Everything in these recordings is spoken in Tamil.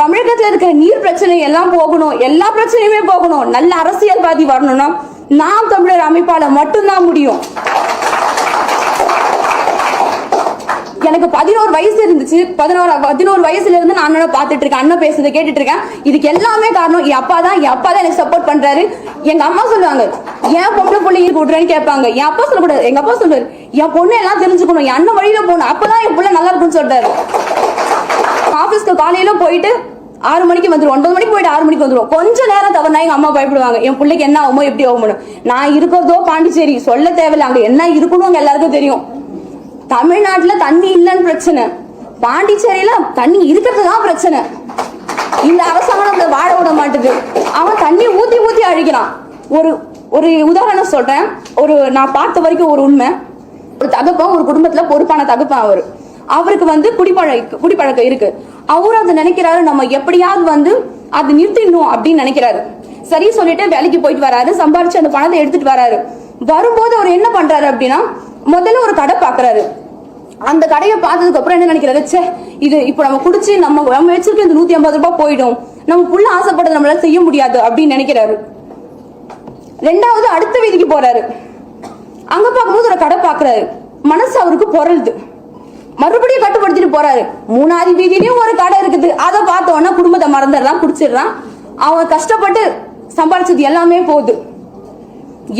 தமிழகத்துல இருக்கிற நீர் பிரச்சனை எல்லாம் போகணும் எல்லா பிரச்சனையுமே போகணும். நல்ல அரசியல்வாதி வரணும்னா நாம் தமிழர் அமைப்பால மட்டும்தான் முடியும். எனக்கு பதினோரு வயசு இருந்துச்சு. பதினோரு பதினோரு வயசுல இருந்து நான் அண்ணனை பார்த்துட்டு இருக்கேன். அண்ணன் பேசுறதை கேட்டுட்டு இருக்கேன். இதுக்கு எல்லாமே காரணம் என் அப்பா தான். என் அப்பா தான் எனக்கு சப்போர்ட் பண்றாரு. எங்க அம்மா சொல்லுவாங்க ஏன் பொண்ணு பிள்ளைங்க கூட்டுறேன்னு கேட்பாங்க. என் அப்பா சொல்லக்கூடாது. எங்க அப்பா சொல்றாரு என் பொண்ணு எல்லாம் தெரிஞ்சுக்கணும். என் அண்ணன் வழியில போகணும். அப்பதான் என் பிள்ளை நல்லா இருக்கும்னு சொல்றாரு. ஆஃபீஸ்க்கு காலையில போயிட்டு ஆறு மணிக்கு வந்துடும் ஒன்பது மணிக்கு போயிட்டு ஆறு மணிக்கு வந்துடும் கொஞ்சம் நேரம் தவறுனா எங்க அம்மா பயப்படுவாங்க. என் பிள்ளைக்கு என்ன ஆகுமோ எப்படி ஆகுமோ நான் இருக்கிறதோ பாண்டிச்சேரி. சொல்ல தேவையில்லை. அங்க என்ன இருக்கணும் அங்க எல்லாருக்கும் தெரியும். தமிழ்நாட்டுல தண்ணி இல்லைன்னு பிரச்சனை. பாண்டிச்சேரியில தண்ணி இருக்கிறது தான் பிரச்சனை. இந்த அரசாங்கம் வாழ விட மாட்டுது. அவன் தண்ணி ஊத்தி ஊத்தி அழிக்கிறான். ஒரு ஒரு உதாரணம் சொல்றேன். ஒரு நான் பார்த்த வரைக்கும் ஒரு உண்மை. ஒரு தகப்பன் ஒரு குடும்பத்துல பொறுப்பான தகப்பன் அவர். அவருக்கு வந்து குடிப்பழக்க குடிப்பழக்கம் இருக்கு. அவரும் அதை நினைக்கிறாரு நம்ம எப்படியாவது வந்து அதை நிறுத்திடணும் அப்படின்னு நினைக்கிறாரு. சரி சொல்லிட்டு வேலைக்கு போயிட்டு வராரு சம்பாரிச்சு அந்த பணத்தை எடுத்துட்டு வராரு. வரும்போது அவர் என்ன பண்றாரு அப்படின்னா முதல்ல ஒரு கடை பாக்குறாரு அந்த கடையை பார்த்ததுக்கு அப்புறம் என்ன நினைக்கிறாரு? சே இது இப்போ நம்ம குடிச்சு நம்ம நம்ம வச்சிருக்க இந்த நூத்தி ஐம்பது ரூபாய் போயிடும். நம்ம புள்ள ஆசைப்பட்டது நம்மளால செய்ய முடியாது அப்படின்னு நினைக்கிறாரு. ரெண்டாவது அடுத்த வீதிக்கு போறாரு. அங்க பார்க்கும்போது ஒரு கடை பாக்குறாரு மனசு அவருக்கு பொருளுது மறுபடியும் கட்டுப்படுத்திட்டு போறாரு. மூணாவது வீதியிலயும் ஒரு கடை இருக்குது. அதை பார்த்த உடனே குடும்பத்தை மறந்துடுறான் குடிச்சிடுறான் அவன் கஷ்டப்பட்டு சம்பாதிச்சது எல்லாமே போகுது.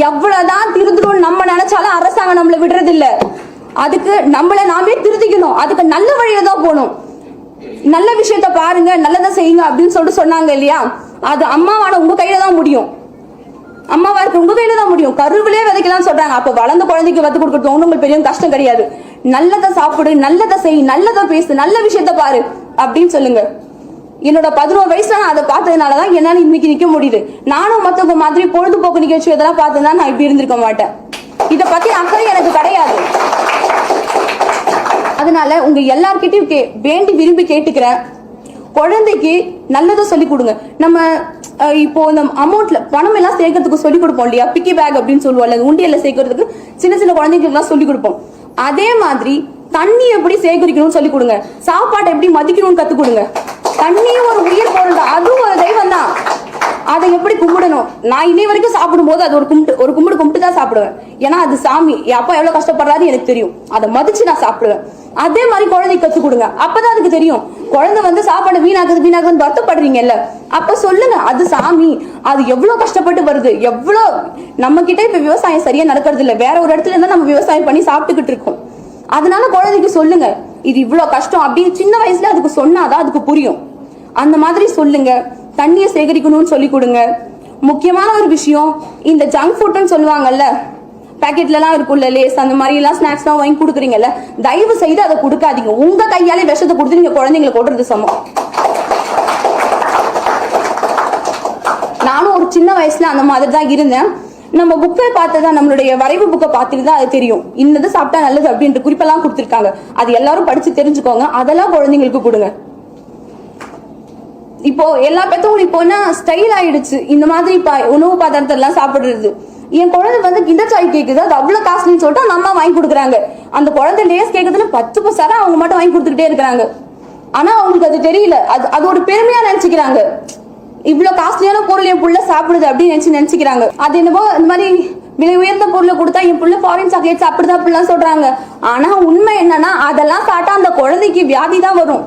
எவ்வளவுதான் திருந்துடும் நம்ம நினைச்சாலும் அரசாங்கம் நம்மள விடுறது இல்ல அதுக்கு நம்மளை நாமே திருத்திக்கணும் அதுக்கு நல்ல வழியில தான் போகணும். நல்ல விஷயத்த பாருங்க நல்லதை செய்யுங்க அப்படின்னு சொல்லிட்டு சொன்னாங்க இல்லையா? அது அம்மாவான உங்க கையில தான் முடியும். அம்மாவா இருக்கு உங்க கையில தான் முடியும். கருவிலே விதைக்கலாம் சொல்றாங்க. அப்ப வளர்ந்த குழந்தைக்கு வத்து கொடுக்கறது ஒண்ணும் உங்களுக்கு பெரிய கஷ்டம் கிடையாது. நல்லதை சாப்பிடு நல்லதை செய் நல்லதை பேசு நல்ல விஷயத்த பாரு அப்படின்னு சொல்லுங்க. என்னோட பதினோரு வயசுல நான் அதை பார்த்ததுனாலதான் என்னால இன்னைக்கு நிக்க முடியுது. நானும் மத்தவங்க மாதிரி பொழுதுபோக்கு நிகழ்ச்சி இதெல்லாம் தான் நான் இப்படி இருந்திருக்க மாட்டேன். இத பத்தி அக்கறை எனக்கு கிடையாது. அதனால உங்க எல்லார்கிட்டையும் கே வேண்டி விரும்பி கேட்டுக்கிறேன். குழந்தைக்கு நல்லதை சொல்லி கொடுங்க. நம்ம இப்போ இந்த அமௌண்ட்ல பணம் எல்லாம் சேர்க்கறதுக்கு சொல்லி கொடுப்போம் இல்லையா? பிக்கி பேக் அப்படின்னு சொல்லுவோம்ல உண்டியல்ல சேர்க்கறதுக்கு சின்ன சின்ன குழந்தைங்களுக்கு எல்லாம் சொல்லி கொடுப்போம். அதே மாதிரி தண்ணி எப்படி சேகரிக்கணும்னு சொல்லி கொடுங்க. சாப்பாட்டை எப்படி மதிக்கணும்னு கத்து கொடுங்க. தண்ணியும் ஒரு உயிர் பொருள் தான் அதுவும் ஒரு தெய்வம் தான் அதை எப்படி கும்பிடணும்? நான் இன்னை வரைக்கும் சாப்பிடும் போது அது ஒரு கும்பிட்டு ஒரு கும்பிடு கும்பிட்டு தான் சாப்பிடுவேன். ஏன்னா அது சாமி என் அப்பா எவ்வளவு கஷ்டப்படுறாரு எனக்கு தெரியும். அதை மதிச்சு நான் சாப்பிடுவேன். அதே மாதிரி குழந்தைக்கு கத்து கொடுங்க. அப்பதான் அதுக்கு தெரியும். குழந்தை வந்து சாப்பாடு வீணாக்குது வீணாக்குதுன்னு வருத்தப்படுறீங்கல்ல. அப்ப சொல்லுங்க அது சாமி அது எவ்வளவு கஷ்டப்பட்டு வருது. எவ்வளவு நம்ம கிட்ட இப்ப விவசாயம் சரியா நடக்கிறது இல்ல வேற ஒரு இடத்துல இருந்தா நம்ம விவசாயம் பண்ணி சாப்பிட்டுக்கிட்டு இருக்கோம். அதனால குழந்தைக்கு சொல்லுங்க இது இவ்வளவு கஷ்டம் அப்படின்னு சின்ன வயசுல அதுக்கு சொன்னாதான் அதுக்கு புரியும். அந்த மாதிரி சொல்லுங்க. தண்ணியை சேகரிக்கணும்னு சொல்லி கொடுங்க. முக்கியமான ஒரு விஷயம் இந்த ஜங்க் ஃபுட்னு சொல்லுவாங்கல்ல பேக்கெட்லலாம் இருக்கும்ல லேஸ் அந்த மாதிரி எல்லாம் ஸ்நாக்ஸ்லாம் வாங்கி கொடுக்குறீங்கல்ல தயவு செய்து அதை கொடுக்காதீங்க. உங்க கையாலே விஷத்தை கொடுத்து நீங்க குழந்தைங்களை கொடுறது சமம். நானும் ஒரு சின்ன வயசுல அந்த மாதிரி தான் இருந்தேன். நம்ம புக்கை பார்த்ததான் நம்மளுடைய வரைவு புக்கை பார்த்துட்டு தான் அது தெரியும். இன்னது சாப்பிட்டா நல்லது அப்படின்ட்டு குறிப்பெல்லாம் கொடுத்துருக்காங்க. அது எல்லாரும் படிச்சு தெரிஞ்சுக்கோங்க. அதெல்லாம் குழந்தைங்களுக்கு கொடுங்க. இப்போ எல்லா பெத்தவங்களும் இப்போ என்ன ஸ்டைல் ஆயிடுச்சு? இந்த மாதிரி உணவு பதார்த்தம் எல்லாம் சாப்பிடுறது. என் குழந்தை வந்து கிண்டச்சாய் கேக்குது. அது அவ்வளவு காஸ்ட்லின்னு சொல்லிட்டு அந்த அம்மா வாங்கி கொடுக்குறாங்க. அந்த குழந்தை லேஸ் கேக்குதுன்னு பத்து பசாரம் அவங்க மட்டும் வாங்கி கொடுத்துக்கிட்டே இருக்கிறாங்க. ஆனா அவங்களுக்கு அது தெரியல. அது அது ஒரு பெருமையா நினைச்சுக்கிறாங்க. இவ்வளவு காஸ்ட்லியான பொருள் என் புள்ள சாப்பிடுது அப்படின்னு நினைச்சு நினைச்சுக்கிறாங்க. அது என்னவோ இந்த மாதிரி விலை உயர்ந்த பொருளை கொடுத்தா என் புள்ள ஃபாரின் சாக்லேட் சாப்பிடுதா அப்படிலாம் சொல்றாங்க. ஆனா உண்மை என்னன்னா அதெல்லாம் சாப்பிட்டா அந்த குழந்தைக்கு வியாதி தான் வரும்.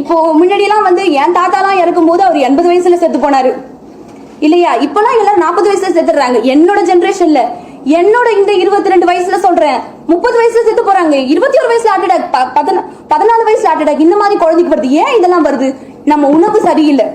இப்போ முன்னாடி எல்லாம் வந்து என் தாத்தாலாம் இறக்கும் போது அவர் எண்பது வயசுல செத்து போனாரு. இல்லையா? இப்பெல்லாம் எல்லாரும் நாற்பது வயசுல செத்துறாங்க என்னோட ஜென்ரேஷன்ல என்னோட இந்த இருபத்தி ரெண்டு வயசுல சொல்றேன். முப்பது வயசுல செத்து போறாங்க. இருபத்தி ஒரு வயசுல ஹார்ட் அட்டாக் பதினாலு வயசுல ஹார்ட் அட்டாக் இந்த மாதிரி குழந்தைக்கு வருது. ஏன் இதெல்லாம் வருது? நம்ம உணவு சரியில்லை.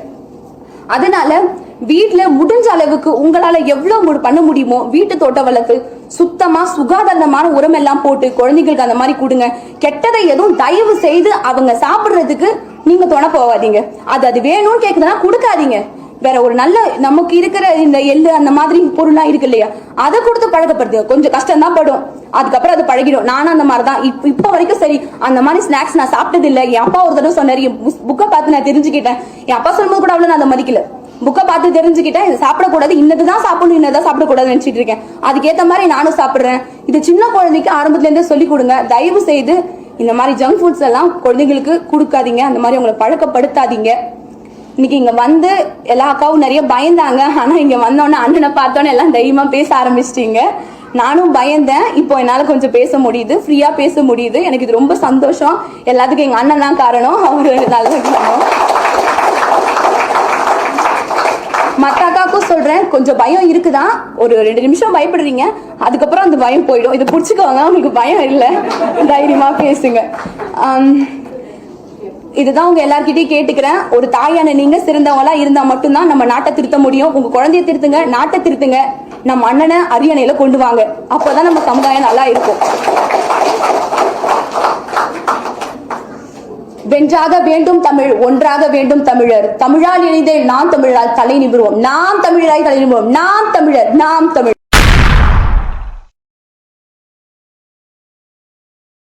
அதனால வீட்டுல முடிஞ்ச அளவுக்கு உங்களால எவ்வளவு மு- பண்ண முடியுமோ வீட்டு தோட்ட வளர்த்து சுத்தமா சுகாதாரமான உரம் எல்லாம் போட்டு குழந்தைங்களுக்கு அந்த மாதிரி கொடுங்க. கெட்டதை எதுவும் தயவு செய்து அவங்க சாப்பிடுறதுக்கு நீங்க துணை போகாதீங்க. அது அது வேணும்னு கேக்குதுன்னா கொடுக்காதீங்க. வேற ஒரு நல்ல நமக்கு இருக்கிற இந்த எள்ளு அந்த மாதிரி பொருள்லாம் இருக்கு இல்லையா? அதை கொடுத்து பழக்கப்படுத்துங்க. கொஞ்சம் கஷ்டம் தான் படும். அதுக்கப்புறம் அது பழகிடும். நானும் அந்த மாதிரி தான் இப்ப இப்ப வரைக்கும் சரி அந்த மாதிரி ஸ்நாக்ஸ் நான் சாப்பிட்டது இல்ல என் அப்பா ஒரு தடவை சொன்னாரு என் புக்கை பார்த்து நான் தெரிஞ்சுக்கிட்டேன். என் அப்பா சொல்லும்போது கூட அவ்வளவு நான் அதை மதிக்கல. புக்கை பார்த்து தெரிஞ்சுக்கிட்டேன். இது சாப்பிடக்கூடாது. இன்னதுதான் சாப்பிடணும் இன்னதான் சாப்பிடக்கூடாதுன்னு நினைச்சிட்டு இருக்கேன். அதுக்கேத்த மாதிரி நானும் சாப்பிடுறேன். இது சின்ன குழந்தைக்கு ஆரம்பத்துல இருந்தே சொல்லி கொடுங்க. தயவு செய்து இந்த மாதிரி ஜங்க் ஃபுட்ஸ் எல்லாம் குழந்தைங்களுக்கு கொடுக்காதீங்க. அந்த மாதிரி அவங்களை பழக்கப்படுத்தாதீங்க. இன்னைக்கு இங்க வந்து எல்லா அக்காவும் நிறைய பயந்தாங்க. ஆனா இங்க வந்தோடனே அண்ணனை பார்த்தோன்னே எல்லாம் தைரியமா பேச ஆரம்பிச்சிட்டீங்க. நானும் பயந்தேன். இப்போ என்னால கொஞ்சம் பேச முடியுது. ஃப்ரீயா பேச முடியுது. எனக்கு இது ரொம்ப சந்தோஷம். எல்லாத்துக்கும் எங்க அண்ணன் தான் காரணம். அவரு நல்லது காரணம். அக்காவுக்கும் அக்காக்கும் சொல்றேன். கொஞ்சம் பயம் இருக்குதான் ஒரு ரெண்டு நிமிஷம் பயப்படுறீங்க. அதுக்கப்புறம் அந்த பயம் போயிடும். இதை பிடிச்சிக்கோங்க. உங்களுக்கு பயம் இல்லை. தைரியமா பேசுங்க. இதுதான் உங்க எல்லார்கிட்டயும் கேட்டுக்கிறேன். ஒரு தாயான நீங்க சிறந்தவங்களா இருந்தா மட்டும்தான் நம்ம நாட்டை திருத்த முடியும். உங்க குழந்தைய திருத்துங்க நாட்டை திருத்துங்க. நம்ம அண்ணனை அரியணையில கொண்டு வாங்க. அப்பதான் நம்ம சமுதாயம் நல்லா இருக்கும். வென்றாக வேண்டும் தமிழ் ஒன்றாக வேண்டும் தமிழர். தமிழால் இணைந்தே நாம் தமிழரால் தலை நிபுறுவோம் நாம் தமிழராய் தலை நிபுறுவோம் நாம் தமிழர் நாம் தமிழ்.